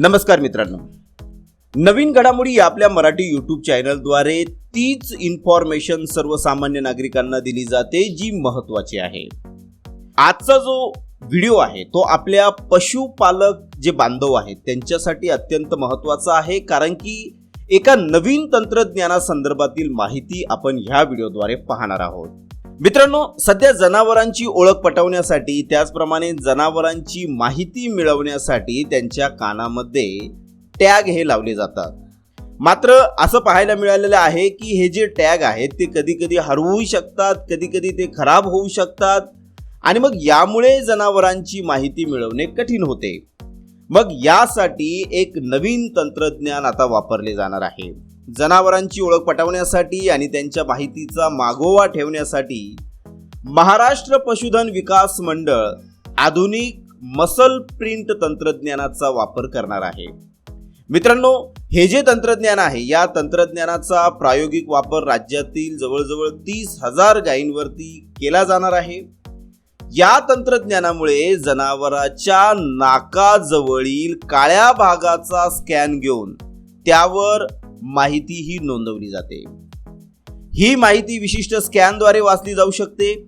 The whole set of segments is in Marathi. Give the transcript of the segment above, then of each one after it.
नमस्कार मित्रांनो. नवीन घडामोडी आपल्या मराठी यूट्यूब चॅनलद्वारे तीच इन्फॉर्मेशन सर्वसामान्य नागरिकांना दिली जाते जी महत्वाची आहे. आजचा जो व्हिडिओ आहे तो आपल्या पशुपालक जे बांधव आहेत त्यांच्यासाठी अत्यंत महत्त्वाचा आहे कारण की एका नवीन तंत्रज्ञानासंदर्भातील माहिती आपण ह्या व्हिडिओद्वारे पाहणार आहोत. मित्रांनो सध्या जनावरांची ओळख पटवण्यासाठी त्याचप्रमाणे जनावरांची माहिती मिळवण्यासाठी त्यांच्या कानामध्ये टॅग हे लावले जातात. मात्र असं पाहायला मिळालेलं आहे की हे जे टॅग आहेत ते कधी कधी हरवू शकतात कधी कधी ते खराब होऊ शकतात आणि मग यामुळे जनावरांची माहिती मिळवणे कठीण होते. मग यासाठी एक नवीन तंत्रज्ञान आता वापरले जाणार आहे. जनावरांची ओळख पटवण्यासाठी आणि त्यांच्या माहितीचा मागोवा ठेवण्यासाठी महाराष्ट्र पशुधन विकास मंडळ आधुनिक मसल प्रिंट तंत्रज्ञानाचा वापर करणार आहे. मित्रांनो हे जे तंत्रज्ञान आहे या तंत्रज्ञानाचा प्रायोगिक वापर राज्यातील जवळजवळ तीस हजार गायींवरती केला जाणार आहे. या तंत्रज्ञानामुळे जनावराच्या नाकाजवळील काळ्या भागाचा स्कॅन घेऊन त्यावर माहितीही नोंदवली जाते. ही माहिती विशिष्ट स्कॅनद्वारे वाचली जाऊ शकते.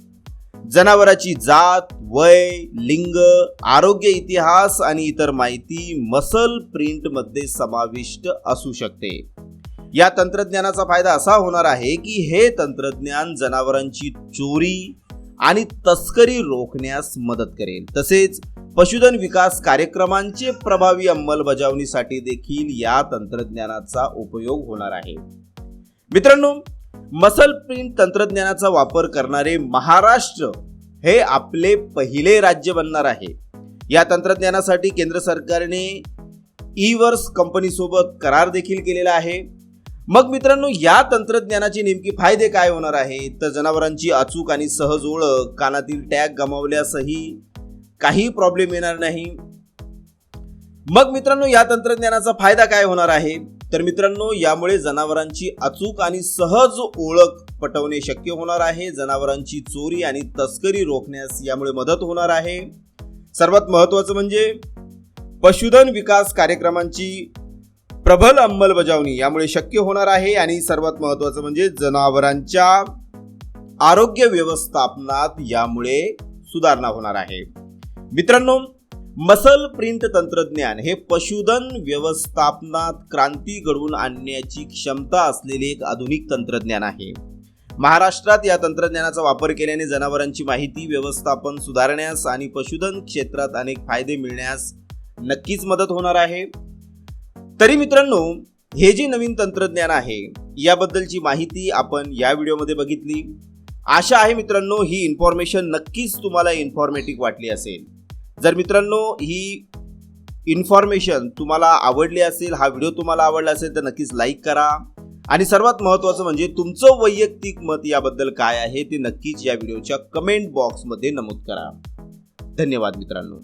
जनावराची जात वय लिंग आरोग्य इतिहास आणि इतर माहिती मसल प्रिंटमध्ये समाविष्ट असू शकते. या तंत्रज्ञानाचा फायदा असा होणार आहे की हे तंत्रज्ञान जनावरांची चोरी आणि तस्करी रोखण्यास मदत करेल. तसेच पशुधन विकास कार्यक्रमांचे प्रभावी अंमलबजावणीसाठी देखील या तंत्रज्ञानाचा उपयोग होणार आहे. मित्रांनो मसल प्रिंट तंत्रज्ञानाचा वापर करणारे महाराष्ट्र हे आपले पहिले राज्य बनणार आहे. या तंत्रज्ञानासाठी केंद्र सरकारने ईवर्स कंपनीसोबत करार देखील केलेला आहे. मग मित्रांनो या तंत्रज्ञानाचे नेमके फायदे काय होणार आहेत तर जनावरांची अचूक आणि सहज ओळख कानातील टॅग गमावल्यासही काही प्रॉब्लेम येणार नाही. मग मित्रांनो या तंत्रज्ञानाचा फायदा काय होणार आहे? तर मित्रांनो यामुळे जनावरांची अचूक आणि सहज ओळख पटवणे शक्य होणार आहे. जनावरांची चोरी आणि तस्करी रोखण्यास यामुळे मदत होणार आहे. सर्वात महत्त्वाचं म्हणजे पशुधन विकास कार्यक्रमांची प्रबल अंमलबजावणी यामुळे शक्य होणार आहे. आणि सर्वात महत्त्वाचं म्हणजे जनावरांच्या आरोग्य व्यवस्थापनात यामुळे सुधारणा होणार आहे. मित्रांनो मसल प्रिंट तंत्रज्ञान हे पशुधन व्यवस्थापनात क्रांती घडवून आणण्याची क्षमता असलेले एक आधुनिक तंत्रज्ञान आहे. महाराष्ट्रात या तंत्रज्ञानाचा वापर केल्याने जनावरांची माहिती व्यवस्थापन सुधारण्यास आणि पशुधन क्षेत्रात अनेक फायदे मिळण्यास नक्कीच मदत होणार आहे. तरी मित्रांनो हे जे नवीन तंत्रज्ञान आहे याबद्दलची माहिती आपण या व्हिडिओमध्ये बघितली. आशा आहे मित्रांनो ही इन्फॉर्मेशन नक्कीच तुम्हाला इन्फॉर्मेटिव्ह वाटली असेल. जर मित्रांनो ही इन्फॉर्मेशन तुम्हाला आवडली असेल हा व्हिडिओ तुम्हाला आवडला असेल तर नक्कीच लाईक करा. आणि सर्वात महत्त्वाचं म्हणजे तुमचं वैयक्तिक मत याबद्दल काय आहे ते नक्कीच या व्हिडिओच्या कमेंट बॉक्समध्ये नमूद करा. धन्यवाद मित्रांनो.